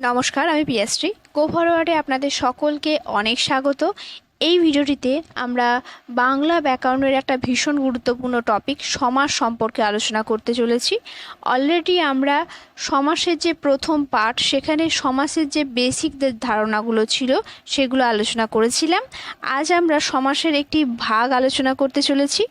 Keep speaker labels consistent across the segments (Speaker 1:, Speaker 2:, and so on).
Speaker 1: নমস্কার আমি পিয়াশ্রী গো ফরওয়ার্ডে আপনাদের সকলকে অনেক স্বাগত। এই ভিডিওটিতে আমরা বাংলা ব্যাকরণের একটা ভীষণ গুরুত্বপূর্ণ টপিক সমাস সম্পর্কে আলোচনা করতে চলেছি। অলরেডি আমরা সমাসের যে প্রথম পার্ট সেখানে সমাসের যে বেসিক ধারণাগুলো ছিল, সেগুলো আলোচনা করেছিলাম। আজ আমরা সমাসের একটি ভাগ আলোচনা করতে চলেছি।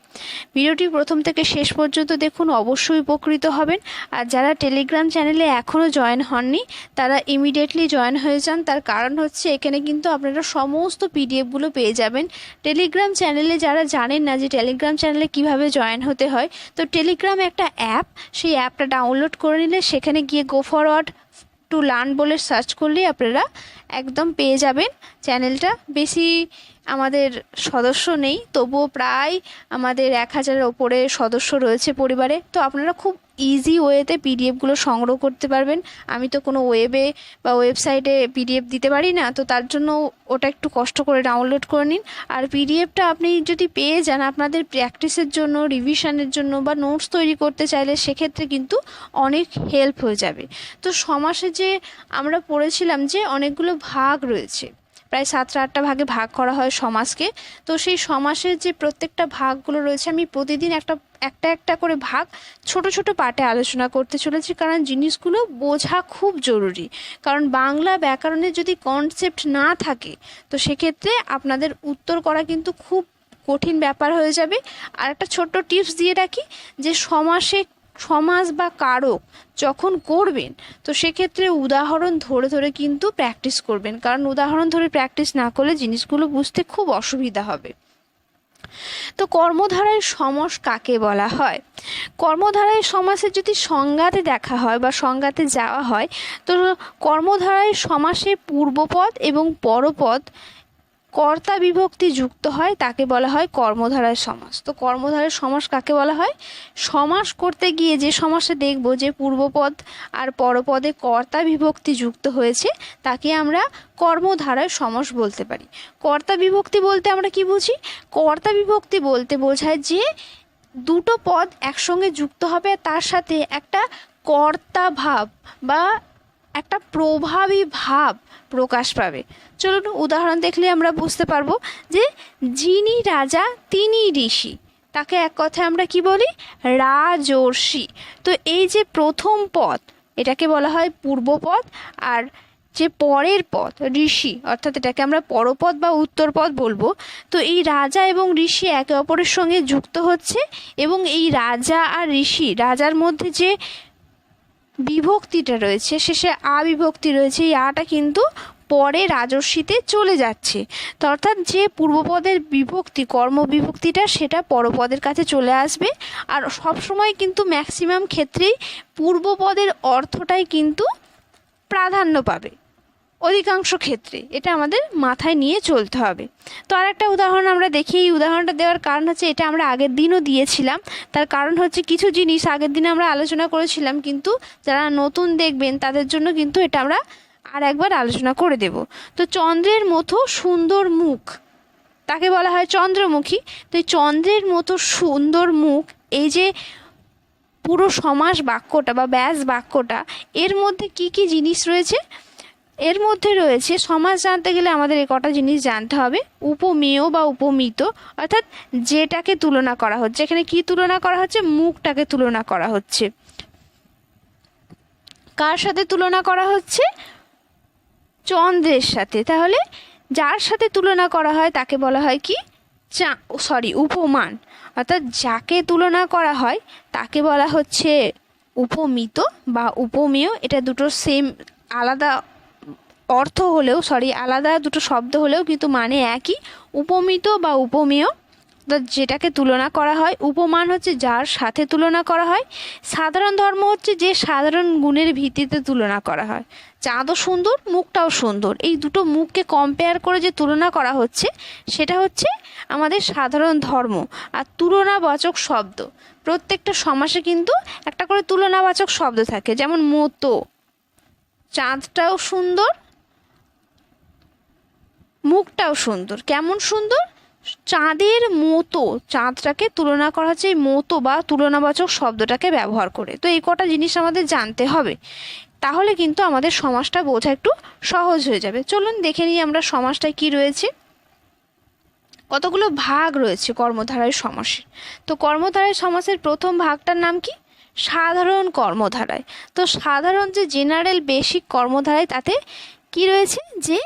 Speaker 1: ভিডিওটি প্রথম থেকে শেষ পর্যন্ত দেখুন, অবশ্যই উপকৃত হবেন। আর যারা টেলিগ্রাম চ্যানেলে এখনও জয়েন হননি, তারা ইমিডিয়েটলি জয়েন হয়ে যান। তার কারণ হচ্ছে, এখানে কিন্তু আপনারা সমস্ত পিডিএফগুলো পেয়ে যাবেন। টেলিগ্রাম চ্যানেলে যারা জানেন না যে টেলিগ্রাম চ্যানেলে কীভাবে জয়েন হতে হয়, তো টেলিগ্রাম একটা অ্যাপ সেই অ্যাপটা ডাউনলোড করে নিলে সেখানে গিয়ে গো ফরওয়ার্ড টু লার্ন বলে সার্চ করলেই আপনারা একদম পেয়ে যাবেন। চ্যানেলটা বেশি আমাদের সদস্য নেই, তবুও প্রায় আমাদের এক হাজারের ওপরে সদস্য রয়েছে পরিবারে। তো আপনারা খুব ইজি ওয়েতে পিডিএফগুলো সংগ্রহ করতে পারবেন। আমি তো কোনো ওয়েবে বা ওয়েবসাইটে পিডিএফ দিতে পারি না, তো তার জন্য ওটা একটু কষ্ট করে ডাউনলোড করে নিন। আর পিডিএফটা আপনি যদি পেয়ে যান আপনাদের প্র্যাকটিসের জন্য রিভিশনের জন্য বা নোটস তৈরি করতে চাইলে সেক্ষেত্রে কিন্তু অনেক হেল্প হয়ে যাবে। তো সমাসে যে আমরা পড়েছিলাম যে অনেকগুলো ভাগ রয়েছে প্রায় সাতটা আটটা ভাগে ভাগ করা হয় সমাজকে। তো সেই সমাসের যে প্রত্যেকটা ভাগগুলো রয়েছে, আমি প্রতিদিন একটা একটা একটা করে ভাগ ছোট ছোট পার্টে আলোচনা করতে চলেছি, কারণ জিনিসগুলো বোঝা খুব জরুরি। কারণ বাংলা ব্যাকরণের যদি কনসেপ্ট না থাকে, তো সেক্ষেত্রে আপনাদের উত্তর করা কিন্তু খুব কঠিন ব্যাপার হয়ে যাবে। আর একটা ছোট্ট টিপস দিয়ে রাখি যে সমাসে সমাজ বা কারক যখন করবেন, তো সেক্ষেত্রে উদাহরণ ধরে ধরে কিন্তু প্র্যাকটিস করবেন। কারণ উদাহরণ ধরে প্র্যাকটিস না করলে জিনিসগুলো বুঝতে খুব অসুবিধা হবে। তো কর্মধারায় সমাস কাকে বলা হয়? কর্মধারায় সমাসের যদি সংজ্ঞাতে দেখা হয় বা সংজ্ঞাতে যাওয়া হয়, তো কর্মধারায় সমাসে পূর্বপদ এবং পরপদ কর্তা বিভক্তি যুক্ত হয়, তাকে বলা হয় কর্মধারায় সমাস। তো কর্মধারায় সমাস কাকে বলা হয়? সমাস করতে গিয়ে যে সমাসে দেখব যে পূর্বপদ আর পরপদে কর্তা বিভক্তি যুক্ত হয়েছে, তাকে আমরা কর্মধারায় সমাস বলতে পারি। কর্তা বিভক্তি বলতে আমরা কি বুঝি? কর্তা বিভক্তি বলতে বোঝায় যে দুটো পদ একসঙ্গে যুক্ত হবে, তার সাথে একটা কর্তা ভাব বা একটা প্রভাবী ভাব প্রকাশ পাবে। চলুন উদাহরণ দেখলে আমরা বুঝতে পারব যে যিনি রাজা, তিনি ঋষি। তাকে এক কথায় আমরা কি বলি? রাজর্ষি। তো এই যে প্রথম পদ, এটাকে বলা হয় পূর্বপদ, আর যে পরের পদ, ঋষি, অর্থাৎ এটাকে আমরা পরপদ বা উত্তরপদ বলব, তো এই রাজা এবং ঋষি একে অপরের সঙ্গে যুক্ত হচ্ছে এবং এই রাজা আর ঋষি, রাজার মধ্যে যে বিভক্তিটা রয়েছে, শেষে আ বিভক্তি রয়েছে, এই আটা কিন্তু পরে রাজস্বীতে চলে যাচ্ছে। অর্থাৎ যে পূর্বপদের বিভক্তি কর্ম বিভক্তিটা সেটা পরপদের কাছে চলে আসবে। আর সবসময় কিন্তু ম্যাক্সিমাম ক্ষেত্রেই পূর্বপদের অর্থটাই কিন্তু প্রাধান্য পাবে। অধিকাংশ ক্ষেত্রে এটা আমাদের মাথায় নিয়ে চলতে হবে। তো আর একটা উদাহরণ আমরা দেখি। এই উদাহরণটা দেওয়ার কারণ হচ্ছে এটা আমরা আগের দিনও দিয়েছিলাম। তার কারণ হচ্ছে কিছু জিনিস আগের দিনে আমরা আলোচনা করেছিলাম, কিন্তু যারা নতুন দেখবেন তাদের জন্য কিন্তু এটা আমরা আর একবার আলোচনা করে দেব। তো চন্দ্রের মতো সুন্দর মুখ, তাকে বলা হয় চন্দ্রমুখী। তো এই চন্দ্রের মতো সুন্দর মুখ, এই যে পুরো সমাস বাক্যটা বা ব্যাস বাক্যটা, এর মধ্যে কি কি জিনিস রয়েছে? এর মধ্যে রয়েছে সমাজ জানতে গেলে আমাদের এই কটা জিনিস জানতে হবে। উপমেয় বা উপমিত, অর্থাৎ যেটাকে তুলনা করা হচ্ছে। এখানে কি তুলনা করা হচ্ছে? মুখটাকে তুলনা করা হচ্ছে। কার সাথে তুলনা করা হচ্ছে? চন্দ্রের সাথে। তাহলে যার সাথে তুলনা করা হয় তাকে বলা হয় কি? চা সরি, উপমান। অর্থাৎ যাকে তুলনা করা হয় তাকে বলা হচ্ছে উপমিত বা উপমেয়। এটা দুটো সেম আলাদা অর্থ হলেও, সরি, আলাদা দুটো শব্দ হলেও কিন্তু মানে একই। উপমিত বা উপমেয় যেটাকে তুলনা করা হয়, উপমান হচ্ছে যার সাথে তুলনা করা হয়। সাধারণ ধর্ম হচ্ছে যে সাধারণ গুণের ভিত্তিতে তুলনা করা হয়। চাঁদও সুন্দর, মুখটাও সুন্দর। এই দুটো মুখকে কম্পেয়ার করে যে তুলনা করা হচ্ছে, সেটা হচ্ছে আমাদের সাধারণ ধর্ম আর তুলনাবাচক শব্দ। প্রত্যেকটা সমাসে কিন্তু একটা করে তুলনাবাচক শব্দ থাকে, যেমন মতো। চাঁদটাও সুন্দর, মুখটাও সুন্দর। কেমন সুন্দর? চাঁদের মতো, চাঁদটাকে তুলনা করা হচ্ছে মতো বা তুলনাবাচক শব্দটাকে ব্যবহার করে। তো এই কটা জিনিস আমাদের জানতে হবে। তাহলে কিন্তু আমাদের সমাজটা বোঝা একটু সহজ হয়ে যাবে। চলুন দেখে নিই আমরা সমাজটায় কি রয়েছে। কতগুলো ভাগ রয়েছে কর্মধারায় সমাসের তো কর্মধারায় সমাসের প্রথম ভাগটার নাম কি? সাধারণ কর্মধারায়। তো সাধারণ যে জেনারেল বেসিক কর্মধারায় তাতে কি রয়েছে? যে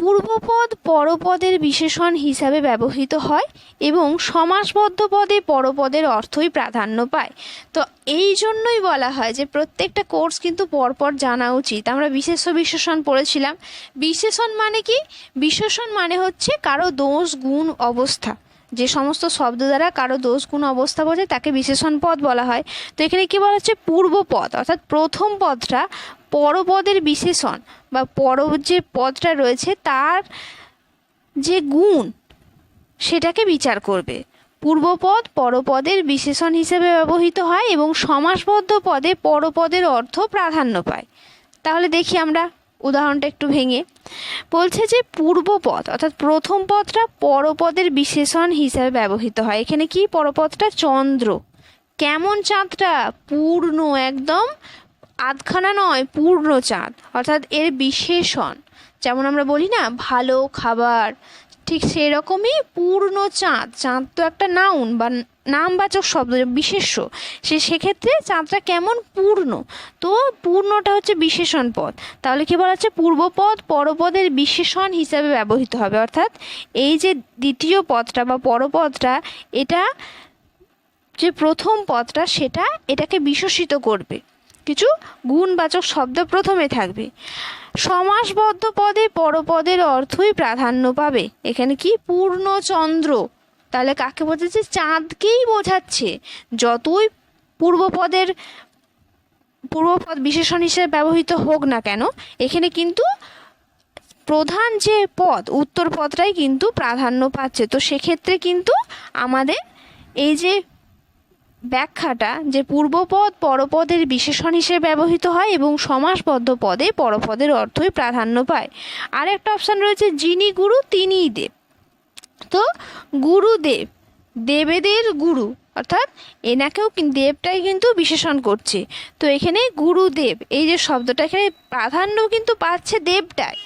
Speaker 1: পূর্বপদ পরপদের বিশেষণ হিসাবে ব্যবহৃত হয় এবং সমাসবদ্ধ পদে পরপদের অর্থই প্রাধান্য পায়। তো এই জন্যই বলা হয় যে প্রত্যেকটা কোর্স কিন্তু পরপর জানা উচিত। আমরা বিশেষ বিশেষণ পড়েছিলাম। বিশেষণ মানে কি? বিশেষণ মানে হচ্ছে কারও দোষ, গুণ, অবস্থা। যে সমস্ত শব্দ দ্বারা কারও দোষ, গুণ, অবস্থা বোঝায় তাকে বিশেষণ পদ বলা হয়। তো এখানে কি বলা হচ্ছে? পূর্বপদ অর্থাৎ প্রথম পদটা পরপদের বিশেষণ বা পর যে পদটা রয়েছে, তার যে গুণ, সেটাকে বিচার করবে। পূর্বপদ পরপদের বিশেষণ হিসেবে ব্যবহৃত হয় এবং সমাসবদ্ধ পদে পরপদের অর্থ প্রাধান্য পায়। তাহলে দেখি আমরা উদাহরণটা একটু ভেঙে, বলছে যে পূর্ব পূর্বপদ অর্থাৎ প্রথম পদটা পরপদের বিশেষণ হিসাবে ব্যবহৃত হয়। এখানে কি? পরপদটা চন্দ্র। কেমন চাঁদটা? পূর্ণ একদম, আধখানা নয়, পূর্ণ চাঁদ, অর্থাৎ এর বিশেষণ। যেমন আমরা বলি না, ভালো খাবার ঠিক সেরকমই পূর্ণ চাঁদ। চাঁদ তো একটা নাউন বা নামবাচক শব্দ, বিশেষ্য। সে সেক্ষেত্রে চাঁদটা কেমন পূর্ণ? তো পূর্ণটা হচ্ছে বিশেষণ পদ। তাহলে কি বলা হচ্ছে? পূর্বপদ পরপদের বিশেষণ হিসাবে ব্যবহৃত হবে। অর্থাৎ এই যে দ্বিতীয় পদটা বা পরপদটা, এটা যে প্রথম পদটা, সেটা এটাকে বিশেষিত করবে। কিছু গুণবাচক শব্দ প্রথমে থাকবে। সমাসবদ্ধ পদে পরপদের অর্থই প্রাধান্য পাবে। এখানে কি? পূর্ণচন্দ্র। তাহলে কাকে বোঝাচ্ছে? চাঁদকেই বোঝাচ্ছে। যতই পূর্বপদের, পূর্বপদ বিশেষণ হিসেবে ব্যবহৃত হোক না কেন, এখানে কিন্তু প্রধান যে পদ, উত্তর পদটাই কিন্তু প্রাধান্য পাচ্ছে। তো সেক্ষেত্রে কিন্তু আমাদের এই যে ব্যাখ্যাটা যে পূর্বপদ পরপদের বিশেষণ হিসেবে ব্যবহৃত হয় এবং সমাসবদ্ধ পদে পরপদের অর্থই প্রাধান্য পায়। আর একটা অপশান রয়েছে, যিনি গুরু, তিনিই দেব। তো গুরুদেব, দেবেদের গুরু, অর্থাৎ এনাকেও দেবটাই কিন্তু বিশেষণ করছে। তো এখানে গুরুদেব, এই যে শব্দটা এখানে প্রাধান্য কিন্তু পাচ্ছে দেবটাই।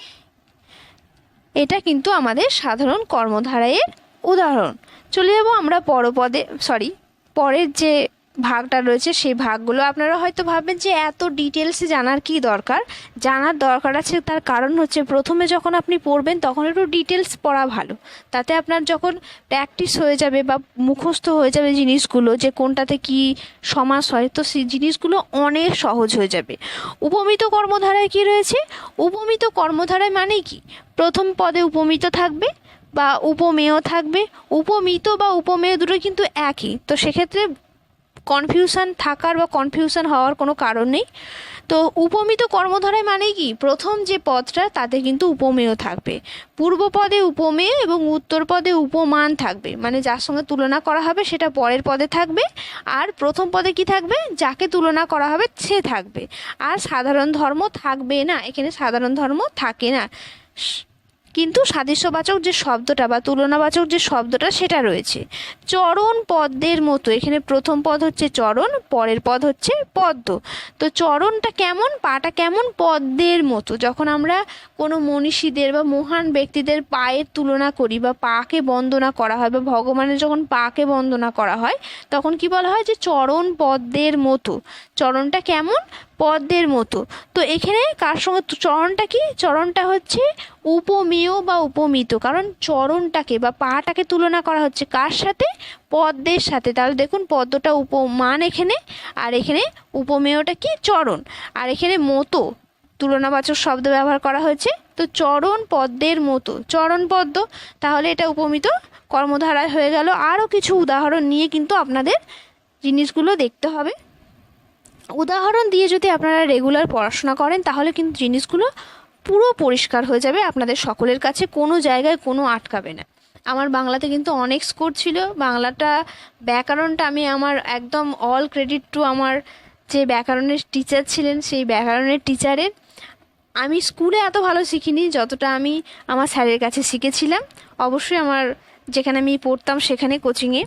Speaker 1: এটা কিন্তু আমাদের সাধারণ কর্মধারায়ের উদাহরণ। চলে যাব আমরা পরপদে সরি পরের যে ভাগটা রয়েছে, সেই ভাগগুলো আপনারা হয়তো ভাববেন যে এত ডিটেলসে জানার কি দরকার? জানার দরকার আছে, তার কারণ হচ্ছে প্রথমে যখন আপনি পড়বেন, তখন একটু ডিটেলস পড়া ভালো। তাতে আপনার যখন প্র্যাকটিস হয়ে যাবে বা মুখস্থ হয়ে যাবে জিনিসগুলো, যে কোনটাতে কি সমাস হয়, তো সেই জিনিসগুলো অনেক সহজ হয়ে যাবে। উপমিত কর্মধারায় কি রয়েছে? উপমিত কর্মধারায় মানে কি? প্রথম পদে উপমিত থাকবে বা উপমেয় থাকবে। উপমিত বা উপমেয় দুটো কিন্তু একই। তো সেক্ষেত্রে কনফিউশন থাকার বা কনফিউশন হওয়ার কোনো কারণ নেই। তো উপমিত কর্মধারায় মানে কি? প্রথম যে পদটা, তাতে কিন্তু উপমেয় থাকবে। পূর্ব পদে উপমেয় এবং উত্তর পদে উপমান থাকবে। মানে যার সঙ্গে তুলনা করা হবে, সেটা পরের পদে থাকবে। আর প্রথম পদে কি থাকবে? যাকে তুলনা করা হবে, সে থাকবে। আর সাধারণ ধর্ম থাকবে না। এখানে সাধারণ ধর্ম থাকে না। কিন্তু সাদৃশ্যবাচক যে শব্দটা বা তুলনাবাচক যে শব্দটা সেটা রয়েছে। চরণ পদ্মের মতো, এখানে প্রথম পদ হচ্ছে চরণ, পরের পদ হচ্ছে পদ্ম। তো চরণটা কেমন? পাটা কেমন? পদ্মের মতো। যখন আমরা কোনো মনীষীদের বা মহান ব্যক্তিদের পায়ের তুলনা করি বা পাকে বন্দনা করা হয় বা ভগবানের যখন পাকে বন্দনা করা হয়, তখন কি বলা হয় যে চরণ পদ্মের মতো। চরণটা কেমন? পদ্মের মতো। তো এখানে কার সঙ্গে চরণটা কি? চরণটা হচ্ছে উপমেয় বা উপমিত। কারণ চরণটাকে বা পাটাকে তুলনা করা হচ্ছে কার সাথে? পদ্মের সাথে। তাহলে দেখুন পদ্মটা উপমান এখানে, আর এখানে উপমেয়টা কি? চরণ। আর এখানে মতো, তুলনাবাচক শব্দ ব্যবহার করা হয়েছে। তো চরণ পদ্মের মতো। চরণ পদ্ম, তাহলে এটা উপমিত কর্মধারায় হয়ে গেল। আরও কিছু উদাহরণ নিয়ে কিন্তু আপনাদের জিনিসগুলো দেখতে হবে। উদাহরণ দিয়ে যদি আপনারা রেগুলার পড়াশোনা করেন, তাহলে কিন্তু জিনিসগুলো পুরো পরিষ্কার হয়ে যাবে, আপনাদের সকলের কাছে কোনো জায়গায় কোনো আটকাবে না। আমার বাংলাতে কিন্তু অনেক স্কোর ছিল, বাংলাটা ব্যাকরণটা আমি আমার একদম অল ক্রেডিট টু আমার যে ব্যাকরণের টিচার ছিলেন, সেই ব্যাকরণের টিচারের আমি স্কুলে এত ভালো শিখিনি, যতটা আমি আমার স্যারের কাছে শিখেছিলাম। অবশ্যই আমার যেখানে আমি পড়তাম সেখানে কোচিংয়ে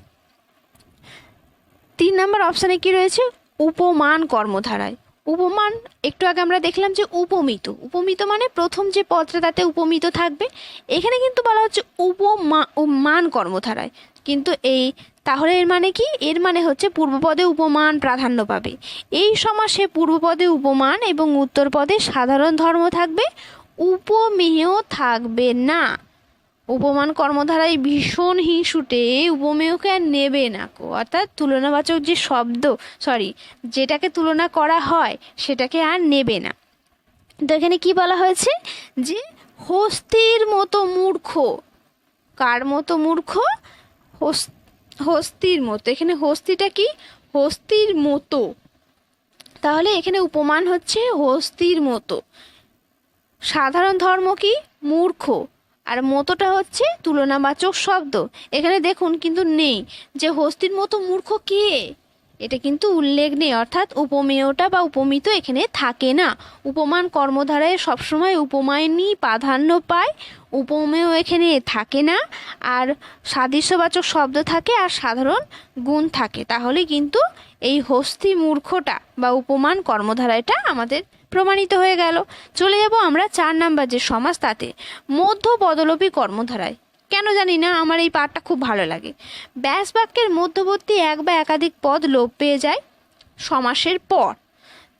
Speaker 1: তিন নম্বর অপশানে কি রয়েছে? উপমান কর্মধারায়। উপমান, একটু আগে আমরা দেখলাম যে উপমিত। উপমিত মানে প্রথম যে পদটা, তাতে উপমিত থাকবে। এখানে কিন্তু বলা হচ্ছে উপমা মান কর্মধারায়। কিন্তু এই, তাহলে এর মানে কি? এর মানে হচ্ছে পূর্বপদে উপমান প্রাধান্য পাবে। এই সমাসে পূর্বপদে উপমান এবং উত্তর পদে সাধারণ ধর্ম থাকবে। উপমেয় থাকবে না। উপমান কর্মধারায় ভীষণ হিংসুটে উপমেয়কে আর নেবে না কো? অর্থাৎ তুলনাবাচক যে শব্দ সরি যেটাকে তুলনা করা হয়, সেটাকে আর নেবে না। তো এখানে কি বলা হয়েছে? যে হস্তির মতো মূর্খ, কার মতো মূর্খ? হস- হস্তির মতো। এখানে হস্তিটা কি? হস্তির মতো। তাহলে এখানে উপমান হচ্ছে হস্তির মতো। সাধারণ ধর্ম কি? মূর্খ। আর মতোটা হচ্ছে তুলনাবাচক শব্দ। এখানে দেখুন কিন্তু নেই। যে হস্তির মতো মূর্খ কে? এটা কিন্তু উল্লেখ নেই। অর্থাৎ উপমেয়টা বা উপমিত এখানে থাকে না। উপমান কর্মধারায় সবসময় উপমানই প্রাধান্য পায়। উপমেয় এখানে থাকে না। আর সাদৃশ্যবাচক শব্দ থাকে আর সাধারণ গুণ থাকে। তাহলে কিন্তু এই হস্তি মূর্খটা বা উপমান কর্মধারায়টা আমাদের প্রমাণিত হয়ে গেল। চলে যাব আমরা চার নাম্বার যে সমাজ তাতে। মধ্য পদলোপী কর্মধারায়। কেন জানি না, আমার এই পাঠটা খুব ভালো লাগে। ব্যাস বাক্যের মধ্যবর্তী এক বা একাধিক পদ লোপ পেয়ে যায় সমাসের পর।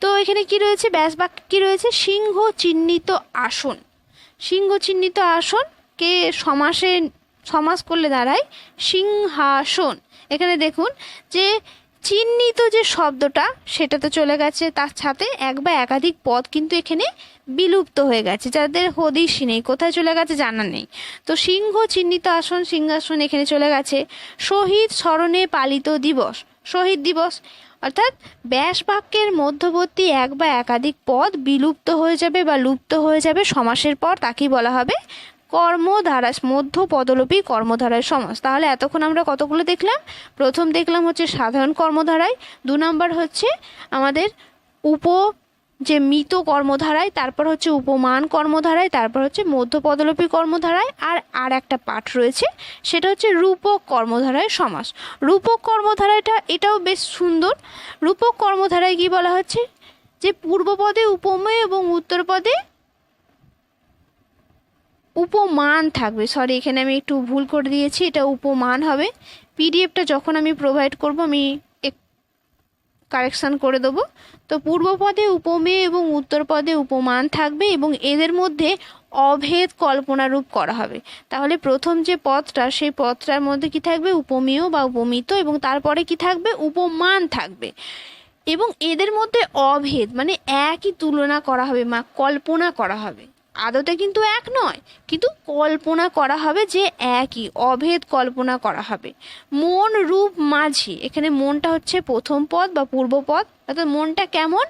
Speaker 1: তো এখানে কি রয়েছে? ব্যাস বাক্য কী রয়েছে? সিংহ চিহ্নিত আসন। সিংহ চিহ্নিত আসন, কে সমাসে সমাস করলে দাঁড়ায়? সিংহাসন। এখানে দেখুন যে চিহ্নিত যে শব্দটা, সেটা তো চলে গেছে তার সাথে এক বা একাধিক পদ কিন্তু এখানে বিলুপ্ত হয়ে গেছে, যাদের হদিশই নেই, কোথায় চলে গেছে জানা নেই। তো সিংহ চিহ্নিত আসন, সিংহাসন এখানে চলে গেছে। শহীদ স্মরণে পালিত দিবস, শহীদ দিবস, অর্থাৎ ব্যাস বাক্যের মধ্যবর্তী এক বা একাধিক পদ বিলুপ্ত হয়ে যাবে বা লুপ্ত হয়ে যাবে সমাসের পর, তাকেই বলা হবে কর্মধারা মধ্য পদলোপী কর্মধারায় সমাস। তাহলে এতক্ষণ আমরা কতগুলো দেখলাম? প্রথম দেখলাম হচ্ছে সাধারণ কর্মধারায়, দু নম্বর হচ্ছে আমাদের উপ যে মৃত কর্মধারায়, তারপর হচ্ছে উপমান কর্মধারায়, তারপর হচ্ছে মধ্য পদলোপী কর্মধারায়, আর আর একটা পাঠ রয়েছে, সেটা হচ্ছে রূপক কর্মধারায় সমাস। রূপক কর্মধারায়টা এটাও বেশ সুন্দর। রূপক কর্মধারায় কি বলা হচ্ছে? যে পূর্বপদে উপমেয় এবং উত্তর পদে উপমান থাকবে। সরি এখানে আমি একটু ভুল করে দিয়েছি, এটা উপমান হবে। পিডিএফটা যখন আমি প্রোভাইড করব, আমি এক কারেকশান করে দেবো। তো পূর্বপদে উপমেয় এবং উত্তর পদে উপমান থাকবে এবং এদের মধ্যে অভেদ কল্পনারূপ করা হবে। তাহলে প্রথম যে পদটা, সেই পদটার মধ্যে কি থাকবে? উপমেয় বা উপমিত এবং তারপরে কি থাকবে? উপমান থাকবে। এবং এদের মধ্যে অভেদ মানে একই তুলনা করা হবে, মা কল্পনা করা হবে। আদতে কিন্তু এক নয়, কিন্তু কল্পনা করা হবে যে একই, অভেদ কল্পনা করা হবে। মন, রূপ, মাঝি, এখানে মনটা হচ্ছে প্রথম পদ বা পূর্ব পদ, অর্থাৎ মনটা কেমন?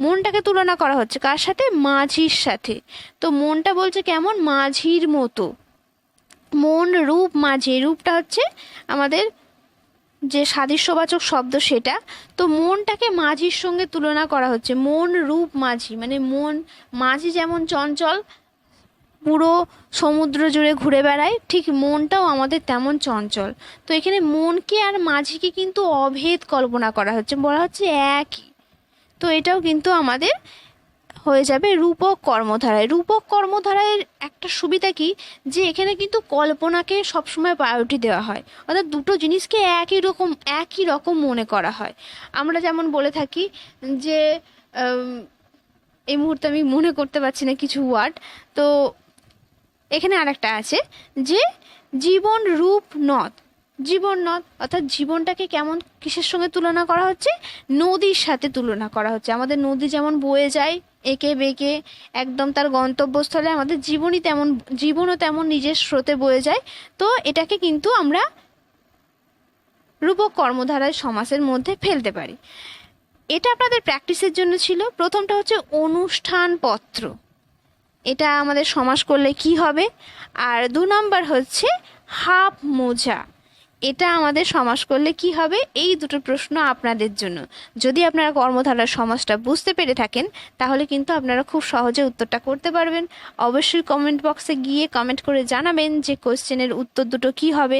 Speaker 1: মনটাকে তুলনা করা হচ্ছে কার সাথে? মাঝির সাথে। তো মনটা বলছে কেমন? মাঝির মতো। মন, রূপ, মাঝি রূপটা হচ্ছে আমাদের যে সাদৃশ্যবাচক শব্দ সেটা, তো মনটাকে মাঝির সঙ্গে তুলনা করা হচ্ছে। মন রূপ মাঝি মানে মন মাঝি যেমন চঞ্চল, পুরো সমুদ্র জুড়ে ঘুরে বেড়ায়, ঠিক মনটাও আমাদের তেমন চঞ্চল। তো এখানে মনকে আর মাঝিকে কিন্তু অভেদ কল্পনা করা হচ্ছে, বলা হচ্ছে একই। তো এটাও কিন্তু আমাদের হয়ে যাবে রূপক কর্মধারায়। রূপক কর্মধারায় একটা সুবিধা কি? যে এখানে কিন্তু কল্পনাকে সবসময় প্রায়োরিটি দেওয়া হয়। অর্থাৎ দুটো জিনিসকে একই রকম একই রকম মনে করা হয়। আমরা যেমন বলে থাকি যে এই মুহূর্তে আমি মনে করতে পারছি না কিছু ওয়ার্ড তো এখানে আরেকটা আছে যে, জীবন রূপ নদ। জীবন নদ, অর্থাৎ জীবনটাকে কেমন কিসের সঙ্গে তুলনা করা হচ্ছে? নদীর সাথে তুলনা করা হচ্ছে। আমাদের নদী যেমন বয়ে যায় এঁকে বেঁকে একদম তার গন্তব্যস্থলে আমাদের জীবনই তেমন, জীবনও তেমন নিজের স্রোতে বয়ে যায়। তো এটাকে কিন্তু আমরা রূপক কর্মধারায় সমাসের মধ্যে ফেলতে পারি। এটা আপনাদের প্র্যাকটিসের জন্য ছিল। প্রথমটা হচ্ছে অনুষ্ঠানপত্র। এটা আমাদের সমাস করলে কি হবে? আর দু নম্বর হচ্ছে হাফ মোজা এটা আমাদের সমাস করলে কি হবে? এই দুটো প্রশ্ন আপনাদের জন্য। যদি আপনারা কর্মধারার সমাজটা বুঝতে পেরে থাকেন, তাহলে কিন্তু আপনারা খুব সহজে উত্তরটা করতে পারবেন। অবশ্যই কমেন্ট বক্সে গিয়ে কমেন্ট করে জানাবেন যে কোশ্চেনের উত্তর দুটো কি হবে।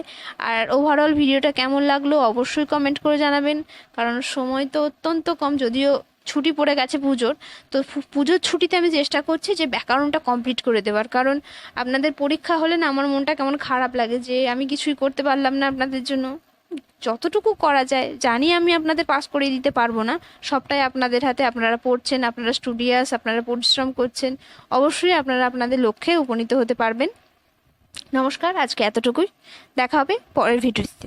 Speaker 1: আর ওভারঅল ভিডিওটা কেমন লাগল অবশ্যই কমেন্ট করে জানাবেন। কারণ সময় তো অত্যন্ত কম, যদিও ছুটি পড়ে গেছে পুজোর, তো পুজোর ছুটিতে আমি চেষ্টা করছি যে ব্যাকরণটা কমপ্লিট করে দেওয়ার। কারণ আপনাদের পরীক্ষা হলে না আমার মনটা কেমন খারাপ লাগে যে আমি কিছুই করতে পারলাম না আপনাদের জন্য। যতটুকু করা যায়, জানি আমি আপনাদের পাস করিয়ে দিতে পারব না। সবটাই আপনাদের হাতে, আপনারা পড়ছেন, আপনারা স্টুডিয়াস আপনারা পরিশ্রম করছেন। অবশ্যই আপনারা আপনাদের লক্ষ্যে উপনীত হতে পারবেন। নমস্কার, আজকে এতটুকুই। দেখা হবে পরের ভিডিওতে।